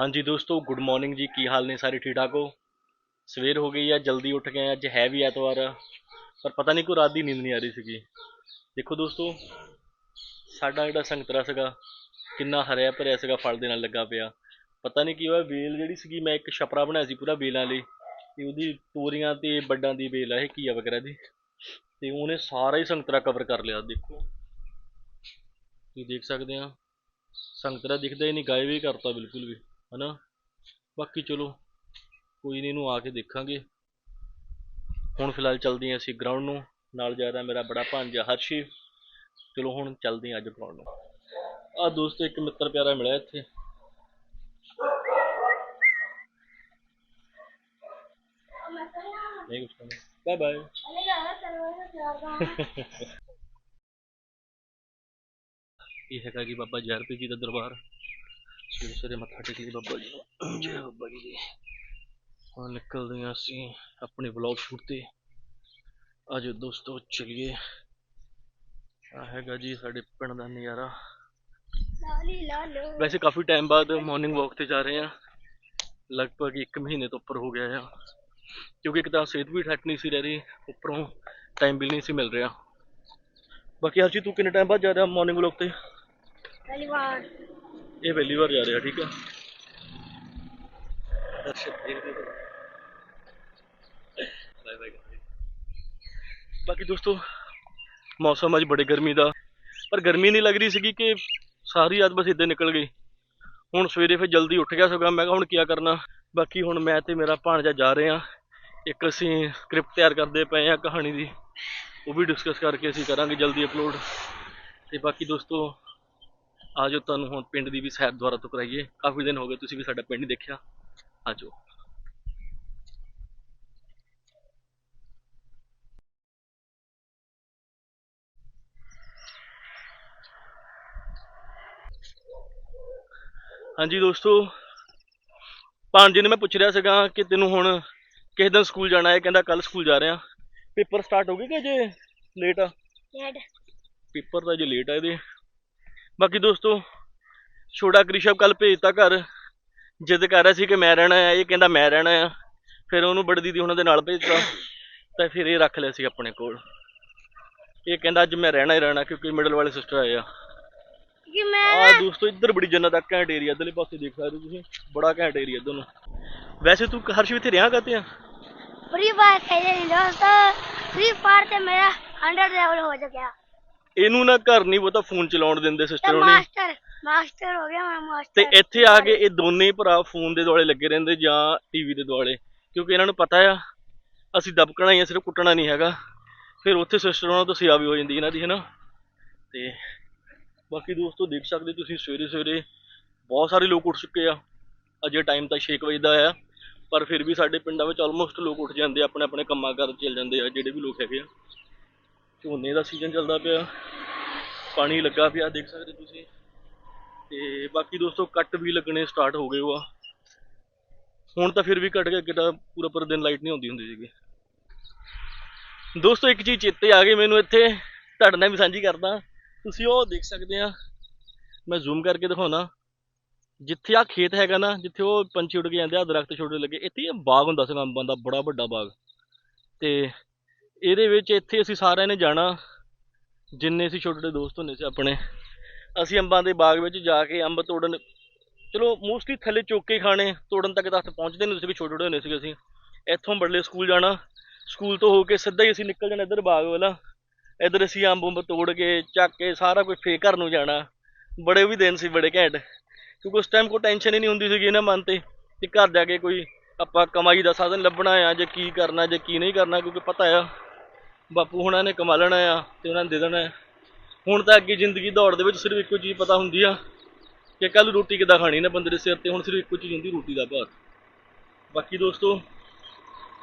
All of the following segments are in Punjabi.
ਹਾਂਜੀ ਦੋਸਤੋ ਗੁੱਡ ਮਾਰਨਿੰਗ ਜੀ। ਕੀ ਹਾਲ ਨੇ ਸਾਰੇ? ਠੀਕ ਠਾਕ ਹੋ? ਸਵੇਰ ਹੋ ਗਈ ਆ ਜਲਦੀ ਉੱਠ ਗਏ ਆ, ਅੱਜ ਹੈ ਵੀ ਐਤਵਾਰ ਆ ਪਰ ਪਤਾ ਨਹੀਂ ਕੋਈ ਰਾਤ ਦੀ ਨੀਂਦ ਨਹੀਂ ਆ ਰਹੀ ਸੀਗੀ। ਦੇਖੋ ਦੋਸਤੋ ਸਾਡਾ ਜਿਹੜਾ ਸੰਗਤਰਾ ਸੀਗਾ ਕਿੰਨਾ ਹਰਿਆ ਭਰਿਆ ਸੀਗਾ ਫਲ ਦੇ ਨਾਲ ਲੱਗਾ ਪਿਆ। ਪਤਾ ਨਹੀਂ ਕੀ ਹੋਇਆ ਵੇਲ ਜਿਹੜੀ ਸੀਗੀ ਮੈਂ ਇੱਕ ਛਪਰਾ ਬਣਾਇਆ ਸੀ ਪੂਰਾ ਵੇਲਾਂ ਲਈ। ਤੇ ਉਹਦੀ ਤੋਰੀਆਂ ਤੇ ਵੱਡਾਂ ਦੀ ਵੇਲ ਆ ਇਹ ਘੀਆ ਵਗੈਰਾ ਦੀ। ਤੇ ਉਹਨੇ ਸਾਰਾ ਹੀ ਸੰਗਤਰਾ ਕਵਰ ਕਰ ਲਿਆ ਦੇਖੋ। ਤੁਸੀਂ ਦੇਖ ਸਕਦੇ ਆ ਸੰਗਤਰਾ ਦਿਖਦਾ ਹੀ ਨਹੀਂ ਗਾਇਬ ਹੀ ਕਰਤਾ ਬਿਲਕੁਲ ਵੀ। ਹਨਾ? ਬਾਕੀ ਚਲੋ, ਕੋਈ ਨਹੀਂ ਇਹਨੂੰ ਆ ਕੇ ਦੇਖਾਂਗੇ। ਹੁਣ ਫਿਲਹਾਲ ਚੱਲਦੇ ਹਾਂ ਅਸੀਂ ਗਰਾਊਂਡ ਨੂੰ। ਨਾਲ ਜਾ ਰਿਹਾ ਮੇਰਾ ਬੜਾ ਭਾਂਜਾ ਹਰਸ਼ੀ। ਚਲੋ ਹੁਣ ਚੱਲਦੇ ਹਾਂ ਅੱਜ ਗਰਾਊਂਡ ਨੂੰ। ਆ ਦੋਸਤੋ, ਇੱਕ ਮਿੱਤਰ ਪਿਆਰਾ ਮਿਲਿਆ ਇੱਥੇ। ਨਹੀਂ ਕੁਛ ਕਹਿੰਦਾ ਬਾਏ ਬਾਏ ਇਹ ਹੈਗਾ ਕਿ ਬਾਬਾ ਜੈਰਪੀ ਜੀ ਦਾ ਦਰਬਾਰ। ਸਵੇਰੇ ਸਵੇਰੇ ਮੱਥਾ ਟੇਕ ਲਈ ਬਾਬਾ ਜੀ ਨੂੰ। ਜੈ ਬਾਬਾ ਜੀ ਦੀ। ਹੁਣ ਨਿਕਲਦੇ ਹਾਂ ਅਸੀਂ ਆਪਣੇ ਵਲੌਗ ਸ਼ੂਟ ਤੇ। ਆਜੋ ਦੋਸਤੋ ਚਲਿਏ। ਆ ਹੈਗਾ ਜੀ ਸਾਡੇ ਪਿੰਡ ਦਾ ਨਜ਼ਾਰਾ। ਵੈਸੇ ਕਾਫੀ ਟਾਈਮ ਬਾਅਦ ਮਾਰਨਿੰਗ ਵਾਕ ਤੇ ਜਾ ਰਹੇ ਹਾਂ। ਲਗਭਗ 1 ਮਹੀਨੇ ਤੋਂ ਉੱਪਰ ਹੋ ਗਿਆ ਆ। ਕਿਉਂਕਿ ਇੱਕ ਤਾਂ ਸਿਹਤ ਵੀ ਠੱਟ ਨਹੀਂ ਸੀ ਰਹਿ ਰਹੀ। ਉੱਪਰੋਂ ਟਾਈਮ ਵੀ ਨਹੀਂ ਸੀ ਮਿਲ ਰਿਹਾ। ਬਾਕੀ ਹਰਜੀ ਤੂੰ ਕਿੰਨੇ ਟਾਈਮ ਬਾਅਦ ਜਾ ਰਿਹਾ ਮਾਰਨਿੰਗ ਵਾਕ ਤੇ? ਇਹ ਪਹਿਲੀ ਵਾਰ ਜਾ ਰਿਹਾ, ਠੀਕ ਆ? ਦਰਸ਼ਕ ਦੇਖਦੇ ਰਹੋ ਬਾਏ ਬਾਏ ਬਾਕੀ ਦੋਸਤੋ, ਮੌਸਮ ਅੱਜ ਬੜੇ ਗਰਮੀ ਦਾ, ਪਰ ਗਰਮੀ ਨਹੀਂ ਲੱਗ ਰਹੀ ਸੀਗੀ ਕਿ ਸਾਰੀ ਰਾਤ ਬਸ ਇੱਦਾਂ ਨਿਕਲ ਗਈ। ਹੁਣ ਸਵੇਰੇ ਫਿਰ ਜਲਦੀ ਉੱਠ ਗਿਆ ਸੀਗਾ, ਮੈਂ ਕਿਹਾ ਹੁਣ ਕੀ ਕਰਨਾ? ਬਾਕੀ ਹੁਣ ਮੈਂ ਤੇ ਮੇਰਾ ਭਾਣਜਾ ਜਾ ਰਹੇ ਆ। ਇੱਕ ਅਸੀਂ ਸਕ੍ਰਿਪਟ ਤਿਆਰ ਕਰਦੇ ਪਏ ਆ ਕਹਾਣੀ ਦੀ, ਉਹ ਵੀ ਡਿਸਕਸ ਕਰਕੇ ਅਸੀਂ ਕਰਾਂਗੇ ਜਲਦੀ ਅਪਲੋਡ ਤੇ ਬਾਕੀ ਦੋਸਤੋ ਆਜੋ ਤੁਹਾਨੂੰ ਹੁਣ ਪਿੰਡ ਦੀ ਵੀ ਸੈਰ ਦੁਆਰਾ ਤੋਂ ਕਰਾਈਏ। ਕਾਫੀ ਦਿਨ ਹੋ ਗਏ ਤੁਸੀਂ ਵੀ ਸਾਡਾ ਪਿੰਡ ਨਹੀਂ ਦੇਖਿਆ। ਆਜੋ। ਹਾਂਜੀ ਦੋਸਤੋ ਭਾਂਜੀ ਨੇ ਮੈਂ ਪੁੱਛ ਰਿਹਾ ਸੀਗਾ ਕਿ ਤੈਨੂੰ ਹੁਣ ਕਿਸ ਦਿਨ ਸਕੂਲ ਜਾਣਾ ਹੈ? ਕਹਿੰਦਾ ਕੱਲ ਸਕੂਲ ਜਾ ਰਿਹਾ। ਪੇਪਰ ਸਟਾਰਟ ਹੋ ਗਏ ਕਿ ਜੇ ਲੇਟ ਆ? ਪੇਪਰ ਤਾਂ ਜੇ ਲੇਟ ਆ ਇਹਦੇ। ਬਾਕੀ ਦੋਸਤੋ ਛੋਟਾ ਕ੍ਰਿਸ਼ਵ ਕੱਲ ਭੇਜਤਾ ਘਰ। ਜਿੱਦ ਕਰ ਰਿਹਾ ਸੀ ਕਿ ਮੈਂ ਰਹਿਣਾ ਹੈ ਇਹ ਕਹਿੰਦਾ ਮੈਂ ਰਹਿਣਾ ਹੈ ਫਿਰ ਉਹਨੂੰ ਬੜ ਦੀਦੀ ਉਹਨਾਂ ਦੇ ਨਾਲ ਭੇਜਤਾ। ਤਾਂ ਫਿਰ ਇਹ ਰੱਖ ਲਿਆ ਸੀ ਆਪਣੇ ਕੋਲ। ਇਹ ਕਹਿੰਦਾ ਅੱਜ ਮੈਂ ਰਹਿਣਾ ਹੀ ਰਹਿਣਾ ਕਿਉਂਕਿ ਮਿਡਲ ਵਾਲੇ ਸਿਸਟਰ ਆਏ ਆ। ਕਿ ਮੈਂ ਆ ਦੋਸਤੋ ਇੱਧਰ ਬੜੀ ਜੰਨਤ ਆ ਘੈਂਟ ਏਰੀਆ ਇਧਰਲੇ ਪਾਸੇ ਦੇਖ ਸਕਦੇ ਤੁਸੀਂ। ਬੜਾ ਘੈਂਟ ਏਰੀਆ ਇਧਰ ਨੂੰ। ਵੈਸੇ ਤੂੰ ਹਰਸ਼ ਇੱਥੇ ਰਿਆਂ ਕਰਤੇ ਆ? ਫਰੀ ਫਾਇਰ ਖੇਡਣੀ ਦੋਸਤੋ ਫਰੀ ਫਾਇਰ ਤੇ ਮੇਰਾ 100 ਲੈਵਲ ਹੋ ਚੁੱਕਿਆ। ਇਹਨੂੰ ਨਾ ਘਰ ਨਹੀਂ ਬਹੁਤਾ ਫੋਨ ਚਲਾਉਣ ਦਿੰਦੇ ਸਿਸਟਰ ਉਹਨੇ। ਮਾਸਟਰ ਮਾਸਟਰ ਹੋ ਗਿਆ ਮੈਂ ਤੇ ਇੱਥੇ ਆ ਕੇ ਇਹ ਦੋਨੇ ਹੀ ਭਰਾ ਫੋਨ ਦੇ ਦੁਆਲੇ ਲੱਗੇ ਰਹਿੰਦੇ ਜਾਂ ਟੀਵੀ ਦੇ ਦੁਆਲੇ। ਕਿਉਂਕਿ ਇਹਨਾਂ ਨੂੰ ਪਤਾ ਆ ਅਸੀਂ ਦਬਕਣਾ ਹੀ ਆ ਸਿਰਫ ਕੁੱਟਣਾ ਨਹੀਂ ਹੈਗਾ। ਫਿਰ ਉੱਥੇ ਸਿਸਟਰ ਉਹਨਾਂ ਤੋਂ ਸਿਆ ਵੀ ਹੋ ਜਾਂਦੀ ਇਹਨਾਂ ਦੀ ਹੈ ਨਾ ਤੇ ਬਾਕੀ ਦੋਸਤੋ ਦੇਖ ਸਕਦੇ ਤੁਸੀਂ ਸਵੇਰੇ ਸਵੇਰੇ ਬਹੁਤ ਸਾਰੇ ਲੋਕ ਉੱਠ ਚੁੱਕੇ ਆ। ਅਜੇ ਟਾਈਮ ਤਾਂ 6 ਵਜੇ ਦਾ ਆ ਪਰ ਫਿਰ ਵੀ ਸਾਡੇ ਪਿੰਡਾਂ ਵਿੱਚ ਆਲਮੋਸਟ ਲੋਕ ਉੱਠ ਜਾਂਦੇ ਆਪਣੇ ਆਪਣੇ ਕੰਮਾਂ ਕਰ ਚੱਲ ਜਾਂਦੇ ਆ ਜਿਹੜੇ ਵੀ ਲੋਕ ਹੈਗੇ ਆ। ਝੋਨੇ ਦਾ ਸੀਜ਼ਨ ਚੱਲਦਾ ਪਿਆ। ਪਾਣੀ ਲੱਗਾ ਪਿਆ, ਦੇਖ ਸਕਦੇ ਤੁਸੀਂ। ਤੇ ਬਾਕੀ ਦੋਸਤੋ, ਕੱਟ ਵੀ ਲੱਗਣੇ ਸਟਾਰਟ ਹੋ ਗਏ ਵਾ। ਹੁਣ ਤਾਂ ਫਿਰ ਵੀ ਕੱਟ ਕੇ ਅੱਗੇ ਤਾਂ ਪੂਰਾ ਪੂਰਾ ਦਿਨ ਲਾਈਟ ਨਹੀਂ ਹੁੰਦੀ ਹੁੰਦੀ ਸੀਗੀ। ਦੋਸਤੋ, ਇੱਕ ਚੀਜ਼ ਚੇਤੇ ਆ ਗਈ ਮੈਨੂੰ ਇੱਥੇ। ਤੁਹਾਡੇ ਨਾਲ ਵੀ ਸਾਂਝੀ ਕਰਦਾ। ਤੁਸੀਂ ਉਹ ਦੇਖ ਸਕਦੇ ਆ। ਮੈਂ ਜ਼ੂਮ ਕਰਕੇ ਦਿਖਾਉਣਾ। ਜਿੱਥੇ ਆ ਖੇਤ ਹੈਗਾ ਨਾ, ਜਿੱਥੇ ਉਹ ਪੰਛੀ ਉੱਡ ਕੇ ਜਾਂਦੇ ਆ, ਦਰਖਤ ਛੋਟੇ ਲੱਗੇ, ਇੱਥੇ ਇਹ ਬਾਗ ਹੁੰਦਾ ਸੀ ਅੰਬਾਂ ਦਾ ਬੜਾ ਵੱਡਾ ਬਾਗ। ਤੇ ਇਹਦੇ ਵਿੱਚ ਇੱਥੇ ਅਸੀਂ ਸਾਰਿਆਂ ਨੇ ਜਾਣਾ। ਜਿੰਨੇ ਅਸੀਂ ਛੋਟੇ ਛੋਟੇ ਦੋਸਤ ਹੁੰਦੇ ਸੀ ਆਪਣੇ। ਅਸੀਂ ਅੰਬਾਂ ਦੇ ਬਾਗ ਵਿੱਚ ਜਾ ਕੇ ਅੰਬ ਤੋੜਨ, ਚਲੋ ਮੋਸਟਲੀ ਥੱਲੇ ਚੋਕੇ ਖਾਣੇ, ਤੋੜਨ ਤੱਕ ਤਾਂ ਹੱਥ ਪਹੁੰਚਦੇ ਨਹੀਂ ਸੀ ਛੋਟੇ ਛੋਟੇ ਹੁੰਦੇ ਸੀਗੇ ਅਸੀਂ। ਇੱਥੋਂ ਬੜਲੇ ਸਕੂਲ ਜਾਣਾ। ਸਕੂਲ ਤੋਂ ਹੋ ਕੇ ਸਿੱਧਾ ਹੀ ਅਸੀਂ ਨਿਕਲ ਜਾਣਾ ਇੱਧਰ ਬਾਗ ਵਾਲਾ। ਇੱਧਰ ਅਸੀਂ ਅੰਬ ਅੰਬ ਤੋੜ ਕੇ, ਚੱਕ ਕੇ ਸਾਰਾ ਕੁਝ ਫੇਰ ਘਰ ਨੂੰ ਜਾਣਾ। ਬੜੇ ਵੀ ਦਿਨ ਸੀ, ਬੜੇ ਘੈਂਟ। ਕਿਉਂਕਿ ਉਸ ਟਾਈਮ ਕੋਈ ਟੈਨਸ਼ਨ ਹੀ ਨਹੀਂ ਹੁੰਦੀ ਸੀਗੀ ਇਹਨਾਂ ਮਨ ਤੇ ਕਿ ਘਰ ਜਾ ਕੇ ਕੋਈ ਆਪਾਂ ਕਮਾਈ ਦਾ ਸਾਧਨ ਲੱਭਣਾ ਆ ਜਾਂ ਕੀ ਕਰਨਾ ਜਾਂ ਕੀ ਨਹੀਂ ਕਰਨਾ, ਕਿਉਂਕਿ ਪਤਾ ਆ ਬਾਪੂ ਹੁਣਾਂ ਨੇ ਕਮਾ ਲੈਣਾ ਆ ਤੇ ਉਹਨਾਂ ਨੇ ਦੇ ਦੇਣਾ ਹੁਣ ਤਾਂ ਅੱਗੇ ਜ਼ਿੰਦਗੀ ਦੌੜ ਦੇ ਵਿੱਚ ਸਿਰਫ ਇੱਕੋ ਚੀਜ਼ ਪਤਾ ਹੁੰਦੀ ਆ ਕਿ ਕੱਲ ਰੋਟੀ ਕਿੱਦਾਂ ਖਾਣੀ ਨਾ ਬੰਦੇ ਦੇ ਸਿਰ ਤੇ, ਹੁਣ ਸਿਰਫ ਇੱਕੋ ਚੀਜ਼ ਹੁੰਦੀ ਰੋਟੀ ਦਾ ਭਾਰ ਬਾਕੀ ਦੋਸਤੋ,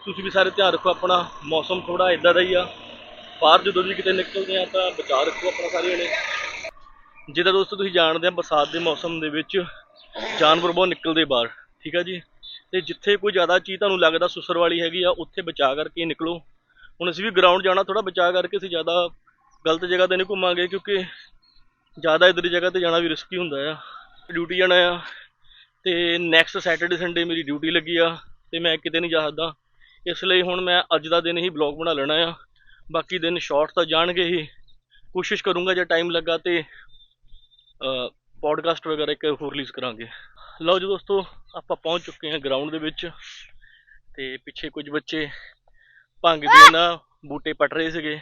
ਤੁਸੀਂ ਵੀ ਸਾਰੇ ਧਿਆਨ ਰੱਖੋ ਆਪਣਾ, ਮੌਸਮ ਥੋੜਾ ਇਦਾਂ ਦਾ ਹੀ ਆ। ਬਾਹਰ ਜਦੋਂ ਵੀ ਕਿਤੇ ਨਿਕਲਦੇ ਆ ਤਾਂ ਬਚਾਅ ਰੱਖੋ ਆਪਣਾ ਸਾਰੇ ਜਣੇ। ਜਿੱਦਾਂ ਦੋਸਤੋ ਤੁਸੀਂ ਜਾਣਦੇ ਆ, ਬਰਸਾਤ ਦੇ ਮੌਸਮ ਦੇ ਵਿੱਚ ਜਾਨਵਰ ਬਹੁਤ ਨਿਕਲਦੇ ਬਾਹਰ, ਠੀਕ ਆ ਜੀ? ਤੇ ਜਿੱਥੇ ਕੋਈ ਜ਼ਿਆਦਾ ਚੀਜ਼ ਤੁਹਾਨੂੰ ਲੱਗਦਾ ਸੁਸਰ ਵਾਲੀ ਹੈਗੀ ਆ, ਉੱਥੇ ਬਚਾ ਕਰਕੇ ਨਿਕਲੋ। ਹੁਣ ਅਸੀਂ ਵੀ ਗਰਾਊਂਡ ਜਾਣਾ ਥੋੜਾ ਬਚਾ ਕਰਕੇ ਅਸੀਂ ਜ਼ਿਆਦਾ ਗਲਤ ਜਗ੍ਹਾ ਤੇ ਨਹੀਂ ਘੁੰਮਾਂਗੇ ਕਿਉਂਕਿ ਜ਼ਿਆਦਾ ਇਧਰ ਦੀ ਜਗ੍ਹਾ ਤੇ ਜਾਣਾ ਵੀ ਰਿਸਕੀ ਹੁੰਦਾ ਆ। ਡਿਊਟੀ ਜਾਣਾ ਆ ਤੇ ਨੈਕਸਟ ਸੈਟਰਡੇ ਸੰਡੇ ਮੇਰੀ ਡਿਊਟੀ ਲੱਗੀ ਆ ਤੇ ਮੈਂ ਕਿਤੇ ਨਹੀਂ ਜਾ ਸਕਦਾ। ਇਸ ਲਈ ਹੁਣ ਮੈਂ ਅੱਜ ਦਾ ਦਿਨ ਹੀ ਬਲੌਗ ਬਣਾ ਲੈਣਾ ਆ। ਬਾਕੀ ਦਿਨ ਸ਼ਾਰਟ ਤਾਂ ਜਾਣਗੇ ਹੀ। ਕੋਸ਼ਿਸ਼ ਕਰੂੰਗਾ ਜੇ ਟਾਈਮ ਲੱਗਾ ਤੇ ਪੋਡਕਾਸਟ ਵਗੈਰਾ ਇੱਕ ਹੋਰ ਰਿਲੀਜ਼ ਕਰਾਂਗੇ। ਲਓ ਜੀ ਦੋਸਤੋ, ਆਪਾਂ ਪਹੁੰਚ ਚੁੱਕੇ ਹਾਂ ਗਰਾਊਂਡ ਦੇ ਵਿੱਚ ਤੇ ਪਿੱਛੇ ਕੁਝ ਬੱਚੇ ਭੰਗ ਦੇ ਨਾ ਬੂਟੇ ਪਟ ਰਹੇ ਸੀਗੇ।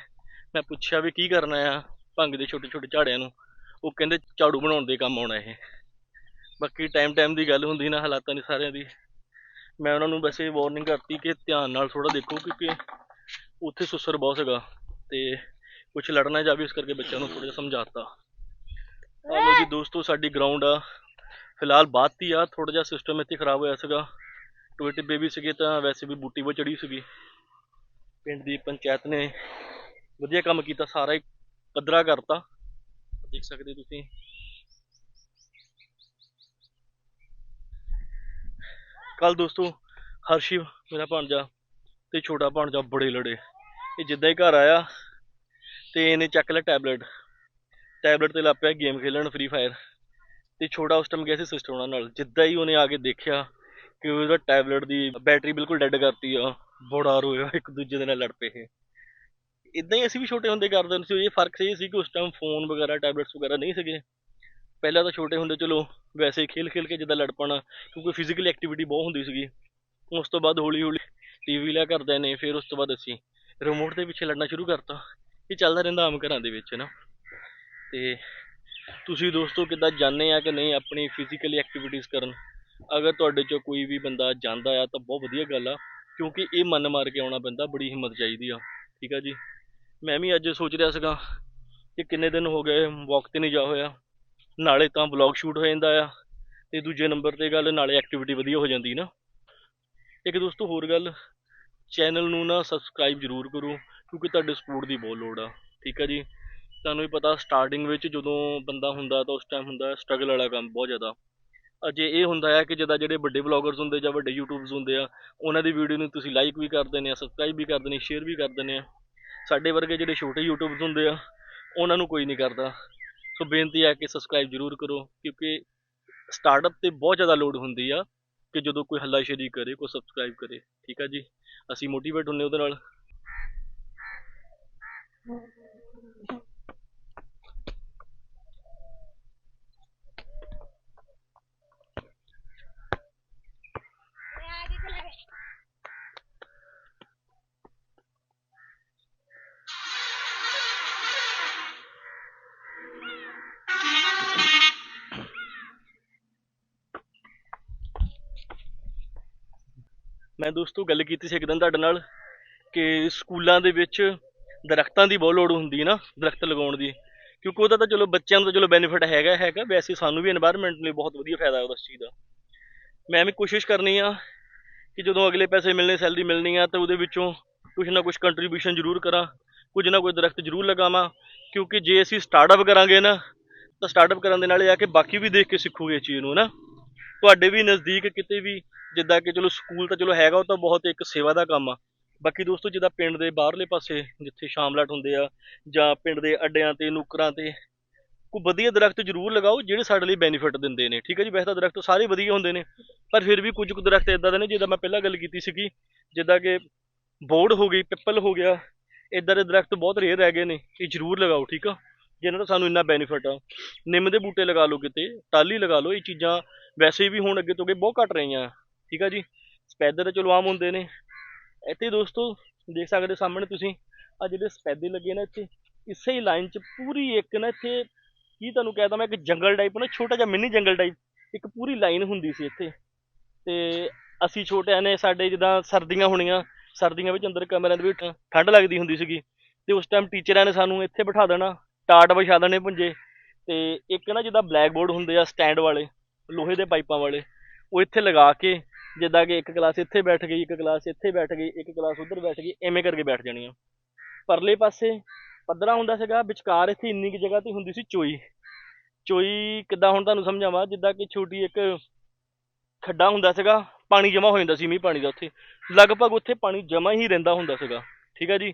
ਮੈਂ ਪੁੱਛਿਆ ਵੀ ਕੀ ਕਰਨਾ ਆ ਭੰਗ ਦੇ ਛੋਟੇ ਛੋਟੇ ਝਾੜਿਆਂ ਨੂੰ। ਉਹ ਕਹਿੰਦੇ ਝਾੜੂ ਬਣਾਉਣ ਦੇ ਕੰਮ ਆਉਣਾ ਇਹ। ਬਾਕੀ ਟਾਈਮ ਟਾਈਮ ਦੀ ਗੱਲ ਹੁੰਦੀ ਨਾ ਹਾਲਾਤਾਂ ਦੀ ਸਾਰਿਆਂ ਦੀ। ਮੈਂ ਉਹਨਾਂ ਨੂੰ ਵੈਸੇ ਵਾਰਨਿੰਗ ਕਰਤੀ ਕਿ ਧਿਆਨ ਨਾਲ ਥੋੜਾ ਦੇਖੋ ਕਿਉਂਕਿ ਉੱਥੇ ਸੁਸਰ ਬਹੁਤ ਸੀਗਾ ਤੇ ਕੁਝ ਲੜਨਾ ਜਾਵੇ ਇਸ ਕਰਕੇ ਬੱਚਿਆਂ ਨੂੰ ਥੋੜਾ ਜਿਹਾ ਸਮਝਾਤਾ। ਆ ਜੀ ਦੋਸਤੋ, ਸਾਡੀ ਗਰਾਊਂਡ ਆ। ਫਿਲਹਾਲ ਬਾਤੀ ਆ ਥੋੜਾ ਜਿਹਾ ਸਿਸਟਮ ਇੱਥੇ ਖਰਾਬ ਹੋਇਆ ਸੀਗਾ। ਟੋਏ ਟਿੱਬੇ ਵੀ ਸੀਗੇ ਤਾਂ ਵੈਸੇ ਵੀ ਬੂਟੀ ਬਹੁਤ ਚੜੀ ਸੀਗੀ। ਪਿੰਡ ਦੀ ਪੰਚਾਇਤ ਨੇ ਵਧੀਆ ਕੰਮ ਕੀਤਾ, ਸਾਰਾ ਹੀ ਪੱਧਰਾ ਕਰਤਾ। ਦੇਖ ਸਕਦੇ ਤੁਸੀਂ। ਕੱਲ ਦੋਸਤੋ, ਹਰਸ਼ਿਵ ਮੇਰਾ ਭਾਣਜਾ ਤੇ ਛੋਟਾ ਭਾਣਜਾ ਬੜੇ ਲੜੇ। ਇਹ ਜਿੱਦਾਂ ਹੀ ਘਰ ਆਇਆ ਤੇ ਇਹਨੇ ਚੱਕ ਲਿਆ ਟੈਬਲੇਟ। ਟੈਬਲੇਟ ਤੇ ਲੱਗ ਪਿਆ ਗੇਮ ਖੇਲਣ, ਫ੍ਰੀ ਫਾਇਰ। ਤੇ ਛੋਟਾ ਉਸ ਟਾਈਮ ਗਿਆ ਸੀ ਸਿਸਟਰ ਉਹਨਾਂ ਨਾਲ। ਜਿੱਦਾਂ ਹੀ ਉਹਨੇ ਆ ਕੇ ਦੇਖਿਆ ਕਿ ਉਹਦਾ ਟੈਬਲੇਟ ਦੀ ਬੈਟਰੀ ਬਿਲਕੁਲ ਡੈੱਡ ਕਰਤੀ ਆ। ਬੜਾ ਰੋਇਆ ਇੱਕ ਦੂਜੇ ਦੇ ਨਾਲ ਲੜ ਪਏ ਇਹ। ਇਦਾਂ ਹੀ ਅਸੀਂ ਵੀ ਛੋਟੇ ਹੁੰਦੇ ਕਰਦੇ ਹੁੰਦੇ ਸੀ, ਇਹ ਫ਼ਰਕ ਇਹ ਸੀ ਕਿ ਉਸ ਟਾਈਮ ਫੋਨ ਵਗੈਰਾ ਟੈਬਲੇਟਸ ਵਗੈਰਾ ਨਹੀਂ ਸੀਗੇ। ਪਹਿਲਾਂ ਤਾਂ ਛੋਟੇ ਹੁੰਦੇ ਚਲੋ, ਵੈਸੇ ਹੀ ਖੇਲ ਖੇਲ ਕੇ ਜਿੱਦਾਂ ਲੜ ਪੈਣਾ ਕਿਉਂਕਿ ਫਿਜ਼ੀਕਲ ਐਕਟੀਵਿਟੀ ਬਹੁਤ ਹੁੰਦੀ ਸੀਗੀ। ਉਸ ਤੋਂ ਬਾਅਦ ਹੌਲੀ ਹੌਲੀ ਟੀਵੀ ਲਿਆ ਕਰਦੇ ਨੇ, ਫਿਰ ਉਸ ਤੋਂ ਬਾਅਦ ਅਸੀਂ ਰਿਮੋਟ ਦੇ ਪਿੱਛੇ ਲੜਨਾ ਸ਼ੁਰੂ ਕਰਤਾ। ਇਹ ਚੱਲਦਾ ਰਹਿੰਦਾ ਆਮ ਘਰਾਂ ਦੇ ਵਿੱਚ ਨਾ ਤੇ ਤੁਸੀਂ ਦੋਸਤੋ ਕਿੱਦਾਂ ਜਾਣਦੇ ਆ ਕਿ ਨਹੀਂ ਆਪਣੀ ਫਿਜ਼ੀਕਲੀ ਐਕਟੀਵਿਟੀਜ਼ ਕਰਨ? ਅਗਰ ਤੁਹਾਡੇ ਚੋਂ ਕੋਈ ਵੀ ਬੰਦਾ ਜਾਂਦਾ ਆ ਤਾਂ ਬਹੁਤ ਵਧੀਆ ਗੱਲ ਆ। ਕਿਉਂਕਿ ਇਹ ਮਨ ਮਾਰ ਕੇ ਆਉਣਾ ਪੈਂਦਾ ਬੜੀ ਹਿੰਮਤ ਚਾਹੀਦੀ ਆ, ਠੀਕ ਆ ਜੀ। ਮੈਂ ਵੀ ਅੱਜ ਸੋਚ ਰਿਹਾ ਸੀਗਾ ਕਿ ਕਿੰਨੇ ਦਿਨ ਹੋ ਗਏ ਵਾਕ ਤੇ ਨਹੀਂ ਜਾ ਹੋਇਆ। ਨਾਲੇ ਤਾਂ ਵਲੌਗ ਸ਼ੂਟ ਹੋ ਜਾਂਦਾ ਆ ਤੇ ਦੂਜੇ ਨੰਬਰ ਤੇ ਗੱਲ ਨਾਲੇ ਐਕਟੀਵਿਟੀ ਵਧੀਆ ਹੋ ਜਾਂਦੀ ਨਾ। ਇੱਕ ਦੋਸਤੋ, ਹੋਰ ਗੱਲ ਚੈਨਲ ਨੂੰ ਨਾ ਸਬਸਕ੍ਰਾਈਬ ਜ਼ਰੂਰ ਕਰੋ ਕਿਉਂਕਿ ਤੁਹਾਡੇ ਸਪੋਰਟ ਦੀ ਬਹੁਤ ਲੋੜ ਆ, ਠੀਕ ਆ ਜੀ। ਤੁਹਾਨੂੰ ਵੀ ਪਤਾ ਸਟਾਰਟਿੰਗ ਵਿੱਚ ਜਦੋਂ ਬੰਦਾ ਹੁੰਦਾ ਤਾਂ ਉਸ ਟਾਈਮ ਹੁੰਦਾ ਸਟਰਗਲ ਵਾਲਾ ਕੰਮ ਬਹੁਤ ਜ਼ਿਆਦਾ। ਅਜੇ ਇਹ ਹੁੰਦਾ ਹੈ ਕਿ ਜਿੱਦਾਂ ਜਿਹੜੇ ਵੱਡੇ ਬਲੌਗਰਸ ਹੁੰਦੇ ਜਾਂ ਵੱਡੇ ਯੂਟਿਊਬਰਸ ਹੁੰਦੇ ਆ, ਉਹਨਾਂ ਦੀ ਵੀਡੀਓ ਨੂੰ ਤੁਸੀਂ ਲਾਈਕ ਵੀ ਕਰ ਦਿੰਦੇ ਆ ਸਬਸਕ੍ਰਾਈਬ ਵੀ ਕਰ ਦਿੰਦੇ ਸ਼ੇਅਰ ਵੀ ਕਰ ਦਿੰਦੇ ਆ। ਸਾਡੇ ਵਰਗੇ ਜਿਹੜੇ ਛੋਟੇ ਯੂਟਿਊਬਰਸ ਹੁੰਦੇ ਆ, ਉਹਨਾਂ ਨੂੰ ਕੋਈ ਨਹੀਂ ਕਰਦਾ। ਸੋ ਬੇਨਤੀ ਹੈ ਕਿ ਸਬਸਕ੍ਰਾਈਬ ਜ਼ਰੂਰ ਕਰੋ, ਕਿਉਂਕਿ ਸਟਾਰਟਅਪ ਤੇ ਬਹੁਤ ਜ਼ਿਆਦਾ ਲੋਡ ਹੁੰਦੀ ਆ ਕਿ ਜਦੋਂ ਕੋਈ ਹੱਲਾਸ਼ੇਰੀ ਕਰੇ, ਕੋਈ ਸਬਸਕ੍ਰਾਈਬ ਕਰੇ। ਠੀਕ ਆ ਜੀ? ਅਸੀਂ ਮੋਟੀਵੇਟ ਹੁੰਨੇ ਉਹਦੇ ਨਾਲ। ਮੈਂ ਦੋਸਤੋ ਗੱਲ ਕੀਤੀ ਸੀ ਇੱਕ ਦਿਨ ਤੁਹਾਡੇ ਨਾਲ ਕਿ ਸਕੂਲਾਂ ਦੇ ਵਿੱਚ ਦਰਖਤਾਂ ਦੀ ਬਹੁਤ ਲੋੜ ਹੁੰਦੀ ਹੈ ਨਾ, ਦਰਖਤ ਲਗਾਉਣ ਦੀ। ਕਿਉਂਕਿ ਉਹਦਾ ਤਾਂ ਚਲੋ ਬੱਚਿਆਂ ਨੂੰ ਤਾਂ ਚਲੋ ਬੈਨੀਫਿਟ ਹੈਗਾ ਹੈਗਾ। ਵੈਸੇ ਸਾਨੂੰ ਵੀ এনवायरमेंट ਲਈ ਬਹੁਤ ਵਧੀਆ ਫਾਇਦਾ ਉਸ ਚੀਜ਼ ਦਾ। ਮੈਂ ਵੀ ਕੋਸ਼ਿਸ਼ ਕਰਨੀ ਆ ਕਿ ਜਦੋਂ ਅਗਲੇ ਪੈਸੇ ਮਿਲਣੇ ਸੈਲਰੀ ਮਿਲਣੀ ਆ, ਤਾਂ ਉਹਦੇ ਵਿੱਚੋਂ ਕੁਝ ਨਾ ਕੁਝ ਕੰਟਰੀਬਿਊਸ਼ਨ ਜ਼ਰੂਰ ਕਰਾਂ, ਕੁਝ ਨਾ ਕੁਝ ਦਰਖਤ ਜ਼ਰੂਰ ਲਗਾਵਾਂ। ਕਿਉਂਕਿ ਜੇ ਅਸੀਂ ਸਟਾਰਟਅਪ ਕਰਾਂਗੇ ਨਾ, ਤਾਂ ਸਟਾਰਟਅਪ ਕਰਨ ਦੇ ਨਾਲ ਇਹ ਆ ਕਿ ਬਾਕੀ ਵੀ ਦੇਖ ਕੇ ਸਿੱਖੂਗੇ ਇਹ ਚੀਜ਼ ਨੂੰ ਨਾ। ਤੁਹਾਡੇ ਵੀ ਨਜ਼ਦੀਕ ਕਿਤੇ ਵੀ ਜਿੱਦਾਂ ਕਿ ਚਲੋ ਸਕੂਲ ਤਾਂ ਚਲੋ ਹੈਗਾ, ਉਹ ਤਾਂ ਬਹੁਤ ਇੱਕ ਸੇਵਾ ਦਾ ਕੰਮ ਆ। ਬਾਕੀ ਦੋਸਤੋ, ਜਿੱਦਾਂ ਪਿੰਡ ਦੇ ਬਾਹਰਲੇ ਪਾਸੇ, ਜਿੱਥੇ ਸ਼ਾਮਲਾਟ ਹੁੰਦੇ ਆ, ਜਾਂ ਪਿੰਡ ਦੇ ਅੱਡਿਆਂ ਤੇ, ਨੁੱਕਰਾਂ ਤੇ, ਕੋਈ ਵਧੀਆ ਦਰਖਤ ਜ਼ਰੂਰ ਲਗਾਓ, ਜਿਹੜੇ ਸਾਡੇ ਲਈ ਬੈਨੀਫਿਟ ਦਿੰਦੇ ਨੇ। ਠੀਕ ਹੈ ਜੀ? ਵੈਸੇ ਤਾਂ ਦਰਖਤ ਸਾਰੇ ਵਧੀਆ ਹੁੰਦੇ ਨੇ, ਪਰ ਫਿਰ ਵੀ ਕੁਝ ਕੁ ਦਰਖਤ ਇਦਾਂ ਦੇ ਨੇ, ਜਿੱਦਾਂ ਮੈਂ ਪਹਿਲਾਂ ਗੱਲ ਕੀਤੀ ਸੀਗੀ, ਜਿੱਦਾਂ ਕਿ ਬੋਰਡ ਹੋ ਗਈ, ਪਿੱਪਲ ਹੋ ਗਿਆ ਇਦਾਂ ਦੇ ਦਰਖਤ ਬਹੁਤ ਰੇਅਰ ਰਹਿ ਗਏ ਨੇ, ਇਹ ਜ਼ਰੂਰ ਲਗਾਓ, ਠੀਕ ਆ? ਜਿਹਨਾਂ ਦਾ ਸਾਨੂੰ ਇੰਨਾ ਬੈਨੀਫਿਟ ਆ। ਨਿੰਮ ਦੇ ਬੂਟੇ ਲਗਾ ਲਓ ਕਿਤੇ ਟਾਲੀ ਲਗਾ ਲਓ, ਇਹ ਚੀਜ਼ਾਂ ਵੈਸੇ ਵੀ ਹੁਣ ਅੱਗੇ ਤੋਂ ਅੱਗੇ ਬਹੁਤ ਘਟ ਰਹੀਆਂ। ਠੀਕ ਆ ਜੀ? ਸਪੈਦੇ ਤਾਂ ਚਲੋ ਆਮ ਹੁੰਦੇ ਨੇ। ਇੱਥੇ ਦੋਸਤੋ, ਦੇਖ ਸਕਦੇ ਹੋ ਸਾਹਮਣੇ ਤੁਸੀਂ ਆ ਜਿਹੜੇ ਸਪੈਦੇ ਲੱਗੇ ਨੇ ਇੱਥੇ, ਇਸੇ ਹੀ ਲਾਈਨ 'ਚ ਪੂਰੀ ਇੱਕ ਨਾ ਇੱਥੇ, ਕੀ ਤੁਹਾਨੂੰ ਕਹਿਦਾ ਮੈਂ ਇੱਕ ਜੰਗਲ ਟਾਈਪ ਨਾ, ਛੋਟਾ ਜਿਹਾ ਮਿੰਨੀ ਜੰਗਲ ਟਾਈਪ ਇੱਕ ਪੂਰੀ ਲਾਈਨ ਹੁੰਦੀ ਸੀ ਇੱਥੇ। ਤੇ ਅਸੀਂ ਛੋਟਿਆਂ ਨੇ, ਸਾਡੇ ਜਿੱਦਾਂ ਸਰਦੀਆਂ ਹੋਣੀਆਂ, ਸਰਦੀਆਂ ਵਿੱਚ ਅੰਦਰ ਕਮਰਿਆਂ ਦੇ ਵਿੱਚ ਠੰਡ ਲੱਗਦੀ ਹੁੰਦੀ ਸੀਗੀ। ਤੇ ਉਸ ਟਾਈਮ ਟੀਚਰਾਂ ਨੇ ਸਾਨੂੰ ਇੱਥੇ ਬਿਠਾ ਦੇਣਾ, ਟਾਟ ਵਿਛਾ ਦੇਣੇ ਪੁੰਜੇ ਤੇ ਇੱਕ ਨਾ ਜਿੱਦਾਂ ਬਲੈਕ ਬੋਰਡ ਹੁੰਦੇ ਆ ਸਟੈਂਡ ਵਾਲੇ, ਲੋਹੇ ਦੇ ਪਾਈਪਾਂ ਵਾਲੇ, ਉਹ ਇੱਥੇ ਲਗਾ ਕੇ ਜਿੱਦਾਂ ਕਿ ਇੱਕ ਕਲਾਸ ਇੱਥੇ ਬੈਠ ਗਈ, ਇੱਕ ਕਲਾਸ ਇੱਥੇ ਬੈਠ ਗਈ, ਇੱਕ ਕਲਾਸ ਉੱਧਰ ਬੈਠ ਗਈ, ਐਵੇਂ ਕਰਕੇ ਬੈਠ ਜਾਣੀਆਂ। ਪਰਲੇ ਪਾਸੇ ਪੱਧਰਾ ਹੁੰਦਾ ਸੀਗਾ, ਵਿਚਕਾਰ ਇੱਥੇ ਇੰਨੀ ਕੁ ਜਗ੍ਹਾ ਤੇ ਹੁੰਦੀ ਸੀ ਚੋਈ। ਚੋਈ ਕਿੱਦਾਂ ਹੁਣ ਤੁਹਾਨੂੰ ਸਮਝਾਵਾਂ, ਜਿੱਦਾਂ ਕਿ ਛੋਟੀ ਇੱਕ ਖੱਡਾ ਹੁੰਦਾ ਸੀਗਾ, ਪਾਣੀ ਜਮਾ ਹੋ ਜਾਂਦਾ ਸੀ ਮੀਂਹ ਪਾਣੀ ਦਾ ਉੱਥੇ। ਲਗਭਗ ਉੱਥੇ ਪਾਣੀ ਜਮਾ ਹੀ ਰਹਿੰਦਾ ਹੁੰਦਾ ਸੀਗਾ, ਠੀਕ ਹੈ ਜੀ?